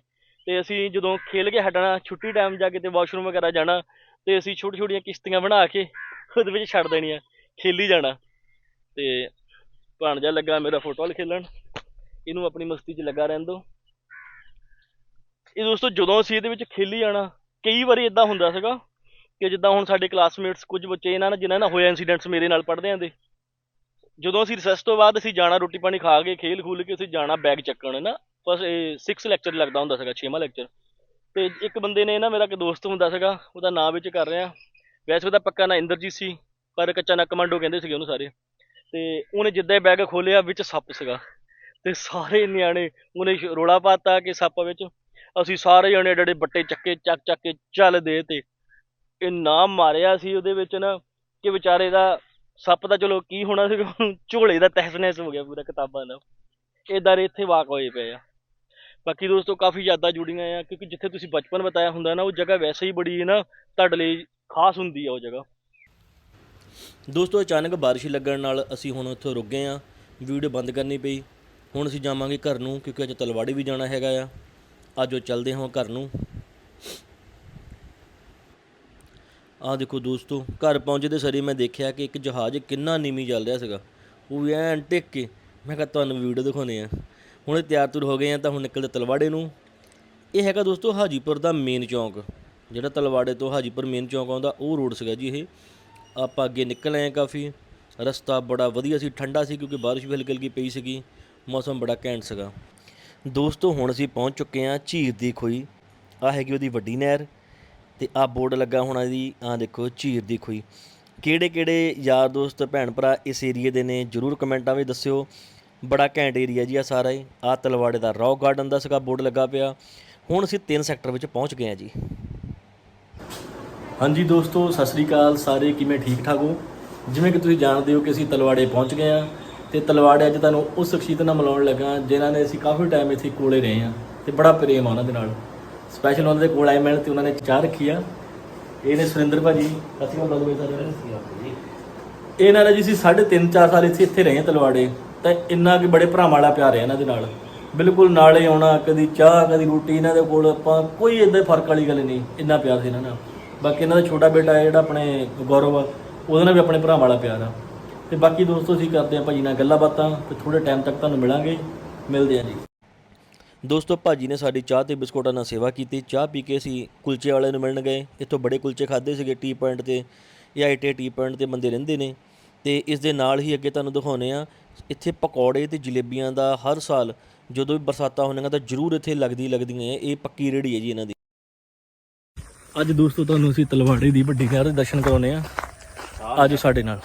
ਤੇ ਅਸੀਂ ਜਦੋਂ ਖੇਲ ਕੇ ਹਟਣਾ, ਛੁੱਟੀ ਟਾਈਮ ਜਾ ਕੇ ਤੇ ਵਾਸ਼ਰੂਮ ਵਗੈਰਾ ਜਾਣਾ, ਤੇ ਅਸੀਂ ਛੋਟੀ ਛੋਟੀਆਂ ਕਿਸ਼ਤੀਆਂ ਬਣਾ ਕੇ ਉਹਦੇ ਵਿੱਚ ਛੱਡ ਦੇਣੀਆਂ, ਖੇਲੀ ਜਾਣਾ। ਤੇ ਭਾਣਜਾ ਲੱਗਾ ਮੇਰਾ ਫੁੱਟਬਾਲ ਖੇਲਣ। ਇਹਨੂੰ ਆਪਣੀ ਮਸਤੀ 'ਚ ਲੱਗਾ ਰਹਿਣ ਦਿਓ। ਇਹ ਦੋਸਤੋ ਜਦੋਂ ਅਸੀਂ ਇਹਦੇ ਵਿੱਚ ਖੇਲੀ ਜਾਣਾ ਕਈ ਵਾਰੀ ਇਦਾਂ ਹੁੰਦਾ ਸੀਗਾ ਕਿ ਜਿੱਦਾਂ ਹੁਣ ਸਾਡੇ ਕਲਾਸਮੇਟਸ ਕੁਝ ਬੱਚੇ ਇਹਨਾਂ ਨਾਲ, ਜਿਨ੍ਹਾਂ ਨਾਲ ਹੋਇਆ ਇਨਸੀਡੈਂਟਸ ਮੇਰੇ ਨਾਲ ਪੜ੍ਹਦੇ ਦੇ ਜਦੋਂ ਅਸੀਂ ਰਿਸੈਸ ਤੋਂ ਬਾਅਦ ਅਸੀਂ ਜਾਣਾ ਰੋਟੀ ਪਾਣੀ ਖਾ ਕੇ, ਖੇਲ ਖੂਲ ਕੇ ਅਸੀਂ ਜਾਣਾ ਬੈਗ ਚੱਕਣ ਨਾ, ਬਸ ਇਹ 6 ਲੈਕਚਰ ਲੱਗਦਾ ਹੁੰਦਾ ਸੀਗਾ 6ਵਾਂ ਲੈਕਚਰ ਤੇ ਇੱਕ ਬੰਦੇ ਨੇ ਨਾ ਮੇਰਾ ਇੱਕ ਦੋਸਤ ਹੁੰਦਾ ਸੀਗਾ, ਉਹਦਾ ਨਾਂ ਵਿੱਚ ਕਰ ਰਿਹਾ। ਵੈਸੇ ਉਹਦਾ ਪੱਕਾ ਨਾਂ ਇੰਦਰਜੀਤ ਸੀ, ਪਰ ਕੱਚਾ ਨਾ ਕਮਾਂਡੋ ਕਹਿੰਦੇ ਸੀਗੇ ਉਹਨੂੰ ਸਾਰੇ। ਤੇ ਉਹਨੇ ਜਿੱਦਾਂ ਹੀ ਬੈਗ ਖੋਲਿਆ ਵਿੱਚ ਸੱਪ ਸੀਗਾ ਤੇ ਸਾਰੇ ਨਿਆਣੇ ਉਹਨੇ ਸ਼- ਰੌਲਾ ਪਾਤਾ ਕਿ ਸੱਪ ਵਿੱਚ, ਅਸੀਂ ਸਾਰੇ ਜਣੇ ਡੜੇ ਬੱਟੇ ਚੱਕੇ, ਚੱਕ ਚੱਕ ਕੇ ਚੱਲਦੇ ਤੇ ਇੰਨਾ ਮਾਰਿਆ ਸੀ ਉਹਦੇ ਵਿੱਚ ਨਾ ਕਿ ਵਿਚਾਰੇ ਦਾ ਸੱਪ ਦਾ ਚਲੋ ਕੀ ਹੋਣਾ ਸੀ ਝੋਲੇ ਦਾ ਤਹਿਸ ਨਹਿਸ ਹੋ ਗਿਆ ਪੂਰਾ ਕਿਤਾਬਾਂ ਦਾ। ਇਦਾਂ ਦੇ ਇੱਥੇ ਵਾਕ ਹੋਏ ਪਏ ਆ। ਬਾਕੀ ਦੋਸਤੋ, ਕਾਫੀ ਯਾਦਾਂ ਜੁੜੀਆਂ ਆ, ਕਿਉਂਕਿ ਜਿੱਥੇ ਤੁਸੀਂ ਬਚਪਨ ਬਤਾਇਆ ਹੁੰਦਾ ਨਾ, ਉਹ ਜਗ੍ਹਾ ਵੈਸੇ ਹੀ ਬੜੀ ਨਾ ਤੁਹਾਡੇ ਲਈ ਖਾਸ ਹੁੰਦੀ ਆ ਉਹ ਜਗ੍ਹਾ। ਦੋਸਤੋ, ਅਚਾਨਕ ਬਾਰਿਸ਼ ਲੱਗਣ ਨਾਲ ਅਸੀਂ ਹੁਣ ਉੱਥੇ ਰੁਕ ਗਏ ਆ ਵੀਡੀਓ ਬੰਦ ਕਰਨੀ ਪਈ। ਹੁਣ ਅਸੀਂ ਜਾਵਾਂਗੇ ਘਰ ਨੂੰ, ਕਿਉਂਕਿ ਅੱਜ ਤਲਵਾੜੀ ਵੀ ਜਾਣਾ ਹੈਗਾ ਆ। ਅੱਜ ਉਹ ਚੱਲਦੇ ਹਾਂ ਘਰ ਨੂੰ। ਆਹ ਦੇਖੋ ਦੋਸਤੋ, ਘਰ ਪਹੁੰਚਦੇ ਸਰੀ ਮੈਂ ਦੇਖਿਆ ਕਿ ਇੱਕ ਜਹਾਜ਼ ਕਿੰਨਾ ਨੀਵੀਂ ਚੱਲ ਰਿਹਾ ਸੀਗਾ। ਉਹ ਵੀ ਐਨ ਟਿਕ ਕੇ, ਮੈਂ ਕਿਹਾ ਤੁਹਾਨੂੰ ਵੀਡੀਓ ਦਿਖਾਉਣੇ ਆ ਹੁਣ ਇਹ ਤਿਆਰ ਤੁਰ ਹੋ ਗਏ ਆ, ਤਾਂ ਹੁਣ ਨਿਕਲਦੇ ਤਲਵਾੜੇ ਨੂੰ। ਇਹ ਹੈਗਾ ਦੋਸਤੋ ਹਾਜੀਪੁਰ ਦਾ ਮੇਨ ਚੌਂਕ। ਜਿਹੜਾ ਤਲਵਾੜੇ ਤੋਂ ਹਾਜੀਪੁਰ ਮੇਨ ਚੌਂਕ ਆਉਂਦਾ, ਉਹ ਰੋਡ ਸੀਗਾ ਜੀ ਇਹ। ਆਪਾਂ ਅੱਗੇ ਨਿਕਲ ਆਏ ਹਾਂ ਕਾਫੀ। ਰਸਤਾ ਬੜਾ ਵਧੀਆ ਸੀ, ਠੰਡਾ ਸੀ ਕਿਉਂਕਿ ਬਾਰਿਸ਼ ਵੀ ਹਲਕੀ ਹਲਕੀ ਪਈ ਸੀਗੀ, ਮੌਸਮ ਬੜਾ ਘੈਂਟ ਸੀਗਾ। ਦੋਸਤੋ, ਹੁਣ ਅਸੀਂ ਪਹੁੰਚ ਚੁੱਕੇ ਹਾਂ ਝੀਰ ਦੀ ਖੋਈ। ਆ ਹੈਗੀ ਉਹਦੀ ਵੱਡੀ ਨਹਿਰ ਤੇ ਆ ਬੋਰਡ ਲੱਗਾ ਹੋਣਾ ਜੀ ਆ ਦੇਖੋ ਝੀਰ ਦੀ ਖੋਈ। ਕਿਹੜੇ ਕਿਹੜੇ ਯਾਰ ਦੋਸਤ ਭੈਣ ਭਰਾ ਇਸ ਏਰੀਏ ਦੇ ਨੇ, ਜਰੂਰ ਕਮੈਂਟਾਂ ਵਿੱਚ ਦੱਸਿਓ। ਬੜਾ ਘੈਂਟ ਏਰੀਆ ਜੀ ਆ ਸਾਰਾ ਹੀ ਆ ਤਲਵਾੜੇ ਦਾ ਰੌਕ ਗਾਰਡਨ ਦਾ ਸੀਗਾ, ਬੋਰਡ ਲੱਗਾ ਪਿਆ। ਹੁਣ ਅਸੀਂ ਤਿੰਨ ਸੈਕਟਰ ਵਿੱਚ ਪਹੁੰਚ ਗਏ ਹਾਂ ਜੀ। ਹਾਂਜੀ ਦੋਸਤੋ, ਸਤਿ ਸ੍ਰੀ ਅਕਾਲ। ਸਾਰੇ ਕਿਵੇਂ ਠੀਕ ਠਾਕ ਹੋ? ਜਿਵੇਂ ਕਿ ਤੁਸੀਂ ਜਾਣਦੇ ਹੋ ਕਿ ਅਸੀਂ ਤਲਵਾੜੇ ਪਹੁੰਚ ਗਏ ਆ ਤੇ ਤਲਵਾੜੇ ਅੱਜ ਤੁਹਾਨੂੰ ਉਸ ਸ਼ਖਸੀਅਤ ਨਾਲ ਮਿਲਾਉਣ ਲੱਗਾ ਜਿਨ੍ਹਾਂ ਨੇ ਅਸੀਂ ਕਾਫੀ ਟਾਈਮ ਇੱਥੇ ਕੋਲੇ ਰਹੇ ਆ ਤੇ ਬੜਾ ਪ੍ਰੇਮ ਆ ਉਹਨਾਂ ਦੇ ਨਾਲ। ਸਪੈਸ਼ਲ ਉਹਨਾਂ ਦੇ ਕੋਲ ਆਏ ਮੈਂ ਤੇ ਉਹਨਾਂ ਨੇ ਚਾਹ ਰੱਖੀ ਆ। ਇਹ ਨੇ ਸੁਰਿੰਦਰ ਭਾਜੀ, ਸਤਿ ਸ਼੍ਰੀ ਅਕਾਲ ਬਾਬੂ ਸਾਰੇ ਇਹਨਾਂ ਨੇ ਜੀ ਅਸੀਂ ਸਾਢੇ ਤਿੰਨ 4 ਸਾਲ ਇੱਥੇ ਇੱਥੇ ਰਹੇ ਆ ਤਲਵਾੜੇ। ਤਾਂ ਇੰਨਾ ਕਿ ਬੜੇ ਭਰਾਵਾਂ ਵਾਲਾ ਪਿਆਰ ਹੈ ਇਹਨਾਂ ਦੇ ਨਾਲ। ਬਿਲਕੁਲ ਨਾਲੇ ਆਉਣਾ, ਕਦੀ ਚਾਹ, ਕਦੀ ਰੋਟੀ ਇਹਨਾਂ ਦੇ ਕੋਲ ਆਪਾਂ, ਕੋਈ ਇਦਾਂ ਫ਼ਰਕ ਵਾਲੀ ਗੱਲ ਨਹੀਂ। ਇੰਨਾ ਪਿਆਰ ਸੀ ਇਹਨਾਂ ਨਾਲ। ਬਾਕੀ ਇਹਨਾਂ ਦਾ ਛੋਟਾ ਬੇਟਾ ਹੈ ਜਿਹੜਾ ਆਪਣੇ ਗੌਰਵ ਆ, ਉਹਦੇ ਨਾਲ ਵੀ ਆਪਣੇ ਭਰਾਵਾਂ ਵਾਲਾ ਪਿਆਰ ਆ। ਤੇ ਬਾਕੀ ਦੋਸਤੋ, ਅਸੀਂ ਕਰਦੇ ਆ ਭਾਜੀ ਨਾਲ ਗੱਲਾਂ ਬਾਤਾਂ ਤੇ ਥੋੜੇ ਟਾਈਮ ਤੱਕ ਤੁਹਾਨੂੰ ਮਿਲਾਂਗੇ। ਮਿਲਦੇ ਆ ਜੀ। ਦੋਸਤੋ, ਭਾਜੀ ਨੇ ਸਾਡੀ ਚਾਹ ਤੇ ਬਿਸਕੁਟਾਂ ਨਾਲ ਸੇਵਾ ਕੀਤੀ। ਚਾਹ ਪੀ ਕੇ ਅਸੀਂ ਕੁਲਚੇ ਵਾਲੇ ਨੂੰ ਮਿਲਣ ਗਏ। ਇੱਥੋਂ ਬੜੇ ਕੁਲਚੇ ਖਾਦੇ ਸੀਗੇ ਟੀ ਪੁਆਇੰਟ ਤੇ, ਇਹ ਆਈਟੀ ਟੀ ਪੁਆਇੰਟ ਤੇ ਬੰਦੇ ਰਹਿੰਦੇ ਨੇ। ਤੇ ਇਸ ਦੇ ਨਾਲ ਹੀ ਅੱਗੇ ਤੁਹਾਨੂੰ ਦਿਖਾਉਨੇ ਆ ਇੱਥੇ ਪਕੌੜੇ ਤੇ ਜਲੇਬੀਆਂ ਦਾ ਹਰ ਸਾਲ ਜਦੋਂ ਵੀ ਬਰਸਾਤਾਂ ਹੋਣਗੀਆਂ ਤਾਂ ਜ਼ਰੂਰ ਇੱਥੇ ਲੱਗਦੀ ਲੱਗਦੀਆਂ ਇਹ ਪੱਕੀ ਰੇੜੀ ਹੈ ਜੀ ਇਹਨਾਂ ਦੀ। ਅੱਜ ਦੋਸਤੋ ਤੁਹਾਨੂੰ ਅਸੀਂ ਤਲਵਾੜੇ ਦੀ ਵੱਡੀ ਨਹਿਰ ਦੇ ਦਰਸ਼ਨ ਕਰਾਉਨੇ ਆ ਅੱਜ ਸਾਡੇ ਨਾਲ।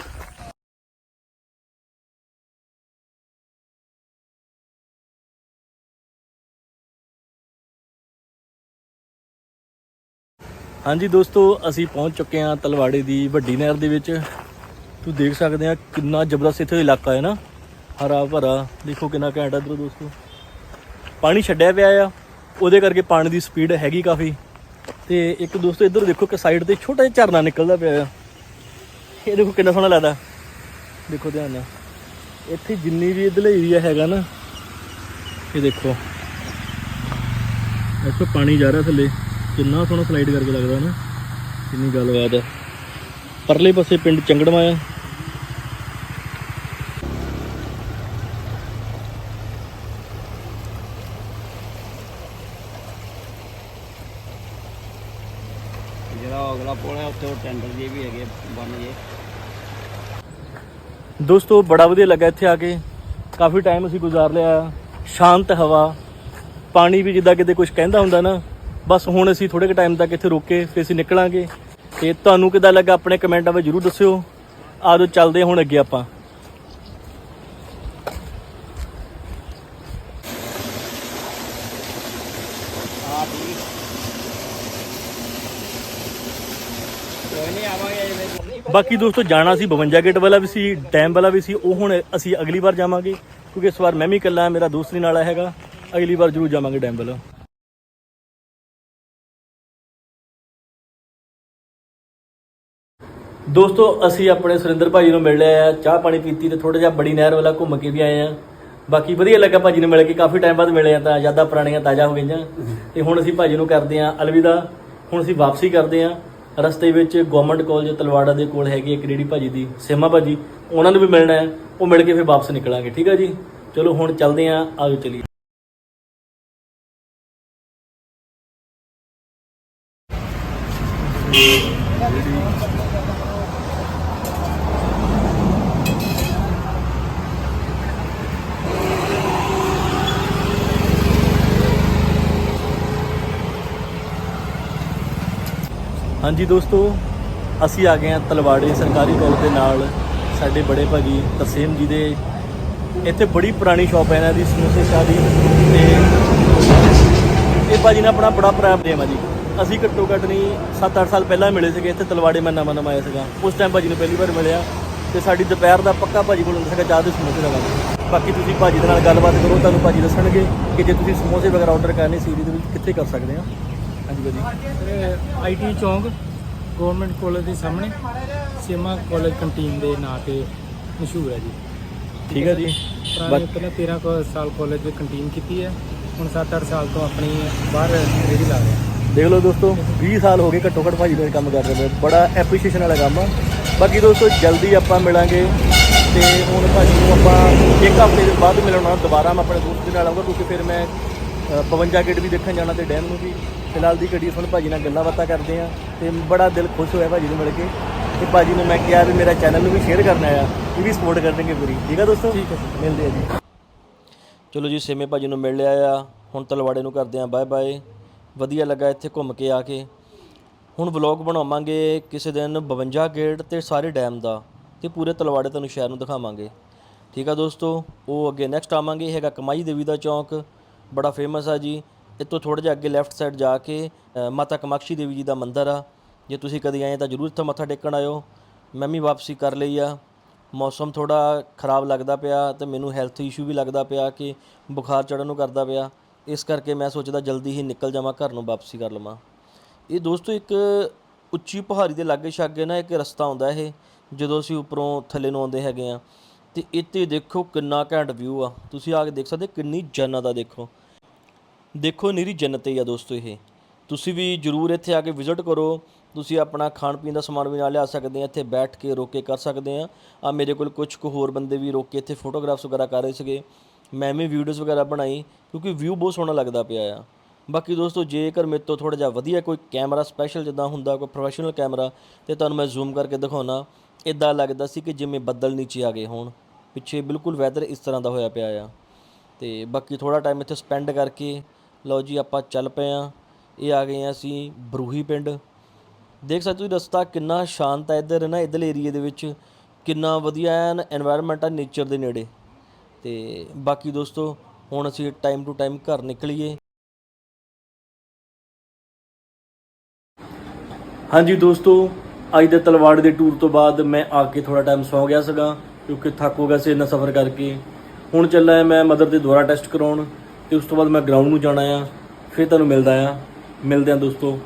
ਹਾਂਜੀ ਦੋਸਤੋ, ਅਸੀਂ ਪਹੁੰਚ ਚੁੱਕੇ ਹਾਂ ਤਲਵਾੜੇ ਦੀ ਵੱਡੀ ਨਹਿਰ ਦੇ ਵਿੱਚ। ਤੁਸੀਂ ਦੇਖ ਸਕਦੇ ਆ ਕਿੰਨਾ ਜ਼ਬਰਦਸਤ ਇੱਥੇ ਇਲਾਕਾ ਹੈ ਨਾ। ਹਰਾ ਭਰਾ, ਦੇਖੋ ਕਿੰਨਾ ਘੈਂਟ ਆ ਇੱਧਰੋਂ ਦੋਸਤੋ। ਪਾਣੀ ਛੱਡਿਆ ਪਿਆ ਆ। ਉਹਦੇ ਕਰਕੇ ਪਾਣੀ ਦੀ ਸਪੀਡ ਹੈਗੀ ਕਾਫੀ। ਤੇ ਇੱਕ ਦੋਸਤੋ ਇੱਧਰ ਦੇਖੋ ਕਿ ਸਾਈਡ ਤੇ ਛੋਟਾ ਜਿਹਾ ਝਰਨਾ ਨਿਕਲਦਾ ਪਿਆ ਆ। ਇਹ ਦੇਖੋ ਕਿੰਨਾ ਸੋਹਣਾ ਲੱਗਦਾ। ਦੇਖੋ ਧਿਆਨ ਨਾਲ। ਇੱਥੇ ਜਿੰਨੀ ਵੀ ਇਧਰਲੇ ਏਰੀਆ ਹੈਗਾ ਨਾ, ਇਹ ਦੇਖੋ। ਇੱਥੋਂ ਪਾਣੀ ਜਾ ਰਿਹਾ ਥੱਲੇ। ਕਿੰਨਾ ਸੋਹਣਾ ਸਲਾਈਡ ਕਰਕੇ ਲੱਗਦਾ ਨਾ। ਕਿੰਨੀ ਗੱਲਬਾਤ ਹੈ ਪਰਲੇ ਪਾਸੇ ਪਿੰਡ ਚੰਗੜਵਾ ਆ। ਜਿਹੜਾ ਅਗਲਾ ਪੁਲ ਹੈ, ਉੱਥੇ ਉਹ ਟੈਂਡਰ ਜੇ ਵੀ ਹੈਗੇ ਬਣ ਜੇ ਦੋਸਤੋ, ਬੜਾ ਵਧੀਆ ਲੱਗਾ ਇੱਥੇ ਆ ਕੇ। ਕਾਫੀ ਟਾਈਮ ਅਸੀਂ ਗੁਜ਼ਾਰ ਲਿਆ। ਸ਼ਾਂਤ ਹਵਾ, ਪਾਣੀ ਵੀ ਜਿੱਦਾਂ ਕਿਤੇ ਕੁਝ ਕਹਿੰਦਾ ਹੁੰਦਾ ਨਾ, ਬਸ ਹੁਣ ਅਸੀਂ ਥੋੜੇ ਕੁ ਟਾਈਮ ਤੱਕ ਇੱਥੇ ਰੁਕ ਕੇ ਫਿਰ ਅਸੀਂ ਨਿਕਲਾਂਗੇ। ਤੇ ਤੁਹਾਨੂੰ ਕਿੱਦਾਂ ਲੱਗਾ ਆਪਣੇ ਕਮੈਂਟਾਂ ਵਿੱਚ ਜਰੂਰ ਦੱਸਿਓ। ਆਜੋ, ਚੱਲਦੇ ਹੁਣ ਅੱਗੇ ਆਪਾਂ ਹਾਂ ਠੀਕ ਕੋਈ ਨਹੀਂ ਆਵਾਂਗੇ ਜਿਵੇਂ ਬਾਕੀ ਦੋਸਤੋ ਜਾਣਾ ਸੀ 52 ਗੇਟ ਵਾਲਾ ਵੀ ਸੀ ਡੈਮ ਵਾਲਾ ਵੀ ਸੀ, ਉਹ ਹੁਣ ਅਸੀਂ ਅਗਲੀ ਵਾਰ ਜਾਵਾਂਗੇ, ਕਿਉਂਕਿ ਇਸ ਵਾਰ ਮੈਂ ਵੀ ਇਕੱਲਾ, ਮੇਰਾ ਦੋਸਤ ਨਹੀਂ ਨਾਲ ਹੈਗਾ, ਅਗਲੀ ਵਾਰ ਜਰੂਰ ਜਾਵਾਂਗੇ ਡੈਮ ਵਾਲਾ। ਦੋਸਤੋ, ਅਸੀਂ ਆਪਣੇ ਸੁਰਿੰਦਰ ਭਾਜੀ ਨੂੰ ਮਿਲ ਲਿਆ ਆ ਚਾਹ ਪਾਣੀ ਪੀਤੀ ਤੇ ਥੋੜਾ ਜਿਹਾ ਬੜੀ ਨਹਿਰ ਵਾਲਾ ਘੁੰਮ ਕੇ ਵੀ ਆਏ ਆ ਬਾਕੀ ਵਧੀਆ ਲੱਗਾ ਭਾਜੀ ਨੂੰ ਮਿਲ ਕੇ, ਕਾਫੀ ਟਾਈਮ ਬਾਅਦ ਮਿਲੇ ਆ ਤਾਂ, ਯਾਦਾਂ ਪੁਰਾਣੀਆਂ ਤਾਜ਼ਾ ਹੋ ਗਈਆਂ। ਤੇ ਹੁਣ ਅਸੀਂ ਭਾਜੀ ਨੂੰ ਕਰਦੇ ਆ ਅਲਵਿਦਾ, ਹੁਣ ਅਸੀਂ ਵਾਪਸੀ ਕਰਦੇ ਆ ਰਸਤੇ ਵਿੱਚ ਗਵਰਨਮੈਂਟ ਕਾਲਜ ਤਲਵਾੜਾ ਦੇ ਕੋਲ ਹੈਗੀ ਇੱਕ ਰੇੜੀ ਭਾਜੀ ਦੀ, ਸੇਮਾ ਭਾਜੀ, ਉਹਨਾਂ ਨੂੰ ਵੀ ਮਿਲਣਾ ਹੈ, ਉਹ ਮਿਲ ਕੇ ਫਿਰ ਵਾਪਸ ਨਿਕਲਾਂਗੇ, ਠੀਕ ਆ ਜੀ? ਚਲੋ ਹੁਣ ਚੱਲਦੇ ਆਂ ਆਜੋ ਚਲੀਏ। ਹਾਂਜੀ ਦੋਸਤੋ, ਅਸੀਂ ਆ ਗਏ ਹਾਂ ਤਲਵਾੜੇ ਸਰਕਾਰੀ ਕਾਲਜ ਦੇ ਨਾਲ ਸਾਡੇ ਬੜੇ ਭਾਜੀ ਤਰਸੇਮ ਜੀ ਦੇ। ਇੱਥੇ ਬੜੀ ਪੁਰਾਣੀ ਸ਼ਾਪ ਹੈ ਇਹਨਾਂ ਦੀ ਸਮੋਸੇ ਸ਼ਾਹ ਦੀ। ਤੇ ਇਹ ਭਾਜੀ ਨੇ ਆਪਣਾ ਬੜਾ ਪੁਰਾਣਾ ਪ੍ਰੇਮ ਆ ਜੀ ਅਸੀਂ ਘੱਟੋ ਘੱਟ ਨਹੀਂ 7-8 ਸਾਲ ਪਹਿਲਾਂ ਮਿਲੇ ਸੀਗੇ ਇੱਥੇ ਤਲਵਾੜੇ ਮੈਂ ਨਵਾਂ ਨਵਾਂ ਆਇਆ ਸੀਗਾ। ਉਸ ਟਾਈਮ ਭਾਜੀ ਨੂੰ ਪਹਿਲੀ ਵਾਰ ਮਿਲਿਆ ਤੇ ਸਾਡੀ ਦੁਪਹਿਰ ਦਾ ਪੱਕਾ ਭਾਜੀ ਕੋਲ ਹੁੰਦਾ ਸੀਗਾ ਚਾਹ ਦੇ ਸਮੋਸੇ ਦਾ ਕੰਮ ਬਾਕੀ ਤੁਸੀਂ ਭਾਜੀ ਦੇ ਨਾਲ ਗੱਲਬਾਤ ਕਰੋ, ਤੁਹਾਨੂੰ ਭਾਜੀ ਦੱਸਣਗੇ ਕਿ ਜੇ ਤੁਸੀਂ ਸਮੋਸੇ ਵਗੈਰਾ ਆਰਡਰ ਕਰਨੇ ਸੀਰੀ ਦੇ ਵਿੱਚ ਕਿੱਥੇ ਕਰ ਸਕਦੇ ਆ। ਹਾਂਜੀ ਭਾਜੀ। IT Chowk. ਗਵਰਨਮੈਂਟ ਕਾਲਜ ਦੇ ਸਾਹਮਣੇ ਸੇਮਾ ਕਾਲਜ ਕੰਟੀਨ ਦੇ ਨਾਂ ਤੇ ਮਸ਼ਹੂਰ ਹੈ ਜੀ। ਠੀਕ ਹੈ ਜੀ। ਪੁਰਾਣੀ ਪਹਿਲਾਂ 13 ਕੁ ਸਾਲ ਕਾਲਜ ਦੇ ਕੰਟੀਨ ਕੀਤੀ ਹੈ ਹੁਣ 7-8 ਸਾਲ ਤੋਂ ਆਪਣੀ ਬਾਹਰ ਰੇਹੜੀ ਲਾ ਰਿਹਾ ਦੇਖ ਲਓ ਦੋਸਤੋ 20 ਸਾਲ ਹੋ ਗਏ ਘੱਟੋ ਘੱਟ ਭਾਜੀ ਨੂੰ ਇਹ ਕੰਮ ਕਰਦੇ ਹੋਏ ਬੜਾ ਐਪਰੀਸ਼ੀਏਸ਼ਨ ਵਾਲਾ ਕੰਮ ਆ। ਬਾਕੀ ਦੋਸਤੋ ਜਲਦੀ ਆਪਾਂ ਮਿਲਾਂਗੇ ਤੇ ਹੁਣ ਭਾਜੀ ਨੂੰ ਆਪਾਂ ਇੱਕ ਹਫ਼ਤੇ ਦੇ ਬਾਅਦ ਮਿਲਣਾ ਦੁਬਾਰਾ ਮੈਂ ਆਪਣੇ ਦੋਸਤ ਦੇ ਨਾਲ ਆਊਂਗਾ ਕਿਉਂਕਿ ਫਿਰ ਮੈਂ ਅ, 52 ਗੇਟ ਵੀ ਦੇਖਣ ਜਾਣਾ ਤੇ ਡੈਮ ਨੂੰ ਵੀ। ਫਿਲਹਾਲ ਦੀ ਘੜੀ ਹੁਣ ਭਾਜੀ ਨਾਲ ਗੱਲਾਂ ਬਾਤਾਂ ਕਰਦੇ ਆ ਤੇ ਬੜਾ ਦਿਲ ਖੁਸ਼ ਹੋਇਆ ਭਾਜੀ ਨੂੰ ਮਿਲ ਕੇ। ਤੇ ਭਾਜੀ ਨੂੰ ਮੈਂ ਕਿਹਾ ਵੀ ਮੇਰਾ ਚੈਨਲ ਨੂੰ ਵੀ ਸ਼ੇਅਰ ਕਰਨਾ ਆ ਇਹ ਵੀ ਸਪੋਰਟ ਕਰਨਗੇ ਪੂਰੀ। ਠੀਕ ਆ ਦੋਸਤੋ? ਠੀਕ ਹੈ ਜੀ। ਮਿਲਦੇ ਆ ਜੀ। ਚਲੋ ਜੀ ਸੇਮੇ ਭਾਜੀ ਨੂੰ ਮਿਲ ਲਿਆ ਆ ਹੁਣ ਤਲਵਾੜੇ ਨੂੰ ਕਰਦੇ ਆ ਬਾਏ ਬਾਏ ਵਧੀਆ ਲੱਗਾ ਇੱਥੇ ਘੁੰਮ ਕੇ ਆ ਕੇ। ਹੁਣ ਵਲੌਗ ਬਣਾਵਾਂਗੇ ਕਿਸੇ ਦਿਨ 52 ਗੇਟ ਤੇ ਸਾਰੇ ਡੈਮ ਦਾ ਤੇ ਪੂਰੇ ਤਲਵਾੜੇ ਤੁਹਾਨੂੰ ਸ਼ਹਿਰ ਨੂੰ ਦਿਖਾਵਾਂਗੇ। ਠੀਕ ਆ ਦੋਸਤੋ ਉਹ ਅੱਗੇ ਨੈਕਸਟ ਆਵਾਂਗੇ। ਹੈਗਾ ਕਮਾਈ ਦੇਵੀ ਦਾ ਚੌਂਕ। ਬੜਾ ਫੇਮਸ ਆ ਜੀ। ਇੱਥੋਂ ਥੋੜਾ ਜਿਹਾ ਅੱਗੇ ਲੈਫਟ ਸਾਈਡ ਜਾ ਕੇ ਮਾਤਾ ਕਮਾਕਸ਼ੀ ਦੇਵੀ ਜੀ ਦਾ ਮੰਦਿਰ ਆ। ਜੇ ਤੁਸੀਂ ਕਦੀ ਆਏ ਤਾਂ ਜਰੂਰ ਇੱਥੇ ਮੱਥਾ ਟੇਕਣ ਆਇਓ। ਮੈਂ ਵੀ ਵਾਪਸੀ ਕਰ ਲਈ ਆ। ਮੌਸਮ ਥੋੜਾ ਖਰਾਬ ਲੱਗਦਾ ਪਿਆ ਤੇ ਮੈਨੂੰ ਹੈਲਥ ਇਸ਼ੂ ਵੀ ਲੱਗਦਾ ਪਿਆ ਕਿ ਬੁਖਾਰ ਚੜਨ ਨੂੰ ਕਰਦਾ ਪਿਆ। ਇਸ ਕਰਕੇ ਮੈਂ ਸੋਚਦਾ ਜਲਦੀ ਹੀ ਨਿਕਲ ਜਾਵਾਂ, ਘਰ ਨੂੰ ਵਾਪਸੀ ਕਰ ਲਵਾਂ। ਇਹ ਦੋਸਤੋ ਇੱਕ ਉੱਚੀ ਪਹਾੜੀ ਦੇ ਲਾਗੇ ਛਾਗੇ ਨਾ ਇੱਕ ਰਸਤਾ ਆਉਂਦਾ ਇਹ, ਜਦੋਂ ਅਸੀਂ ਉੱਪਰੋਂ ਥੱਲੇ ਨੂੰ ਆਉਂਦੇ ਹੈਗੇ ਆ। ਤੇ ਇੱਥੇ ਦੇਖੋ ਕਿੰਨਾ ਘੈਂਟ ਵਿਊ ਆ। ਤੁਸੀਂ ਆ ਕੇ ਦੇਖ ਸਕਦੇ ਕਿੰਨੀ ਜੰਨਤ ਆ ਦੇਖੋ। ਦੇਖੋ ਨਿਰੀ ਜੰਨਤ ਹੀ ਆ ਦੋਸਤੋ ਇਹ। ਤੁਸੀਂ ਵੀ ਜਰੂਰ ਇੱਥੇ ਆ ਕੇ ਵਿਜ਼ਿਟ ਕਰੋ। ਤੁਸੀਂ ਆਪਣਾ ਖਾਣ ਪੀਣ ਦਾ ਸਮਾਨ ਵੀ ਨਾਲ ਲਿਆ ਸਕਦੇ ਆ ਇੱਥੇ ਬੈਠ ਕੇ ਰੋਕ ਕੇ ਕਰ ਸਕਦੇ ਆ ਆ ਮੇਰੇ ਕੋਲ ਕੁਝ ਕੁ ਹੋਰ ਬੰਦੇ ਵੀ ਰੋਕ ਕੇ ਇੱਥੇ ਫੋਟੋਗ੍ਰਾਫਸ ਵਗੈਰਾ ਕਰ ਰਹੇ ਸੀਗੇ। ਮੈਂ ਵੀ ਵੀਡੀਓਜ਼ ਵਗੈਰਾ ਬਣਾਈ, ਕਿਉਂਕਿ ਵਿਊ ਬਹੁਤ ਸੋਹਣਾ ਲੱਗਦਾ ਪਿਆ ਆ। ਬਾਕੀ ਦੋਸਤੋ, ਜੇਕਰ ਮੇਰੇ ਤੋਂ ਥੋੜਾ ਜਿਹਾ ਵਧੀਆ ਕੋਈ ਕੈਮਰਾ ਸਪੈਸ਼ਲ ਜਿੱਦਾਂ ਹੁੰਦਾ, ਕੋਈ ਪ੍ਰੋਫੈਸ਼ਨਲ ਕੈਮਰਾ ਤੇ ਤੁਹਾਨੂੰ ਮੈਂ ਜ਼ੂਮ ਕਰਕੇ ਦਿਖਾਉਣਾ ਇਦਾਂ ਲੱਗਦਾ ਸੀ ਕਿ ਜਿਵੇਂ ਬੱਦਲ ਨੀਚੇ ਆ ਗਏ ਹੋਣ। ਪਿੱਛੇ ਬਿਲਕੁਲ ਵੈਦਰ ਇਸ ਤਰ੍ਹਾਂ ਦਾ ਹੋਇਆ ਪਿਆ ਆ। ਤੇ ਬਾਕੀ ਥੋੜਾ ਟਾਈਮ ਇੱਥੇ ਸਪੈਂਡ ਕਰਕੇ ਲਓ ਜੀ ਆਪਾਂ ਚੱਲ ਪਏ ਆ ਇਹ ਆ ਗਏ ਆ ਅਸੀਂ ਬਰੂਹੀ ਪਿੰਡ। ਦੇਖ ਸਕਦੇ ਹੋ ਰਸਤਾ ਕਿੰਨਾ ਸ਼ਾਂਤ ਹੈ ਇੱਧਰ, ਨਾ ਇੱਧਰ ਏਰੀਆ ਦੇ ਵਿੱਚ ਕਿੰਨਾ ਵਧੀਆ ਐਨ এনवायरमेंट ਆ ਨੇਚਰ ਦੇ ਨੇੜੇ। ਤੇ ਬਾਕੀ ਦੋਸਤੋ, ਹੁਣ ਅਸੀਂ ਟਾਈਮ ਟੂ ਟਾਈਮ ਘਰ ਨਿਕਲੀਏ। ਹਾਂਜੀ ਦੋਸਤੋ, ਅੱਜ ਦੇ ਤਲਵਾੜ ਦੇ ਟੂਰ ਤੋਂ ਬਾਅਦ ਮੈਂ ਆ ਕੇ ਥੋੜਾ ਟਾਈਮ ਸੌ ਗਿਆ ਸੀਗਾ, ਕਿਉਂਕਿ ਥੱਕ ਹੋ ਗਿਆ ਸੀ ਇੰਨਾ ਸਫ਼ਰ ਕਰਕੇ। ਹੁਣ ਚੱਲਾ ਮੈਂ ਮਦਰ ਦੇ ਦੁਆਰਾ ਟੈਸਟ ਕਰਾਉਣ। ਤੇ ਉਸ ਤੋਂ ਬਾਅਦ ਮੈਂ ਗਰਾਊਂਡ ਨੂੰ ਜਾਣਾ ਆ, ਫਿਰ ਤੁਹਾਨੂੰ ਮਿਲਦਾ ਆ। ਮਿਲਦੇ ਆ ਦੋਸਤੋ।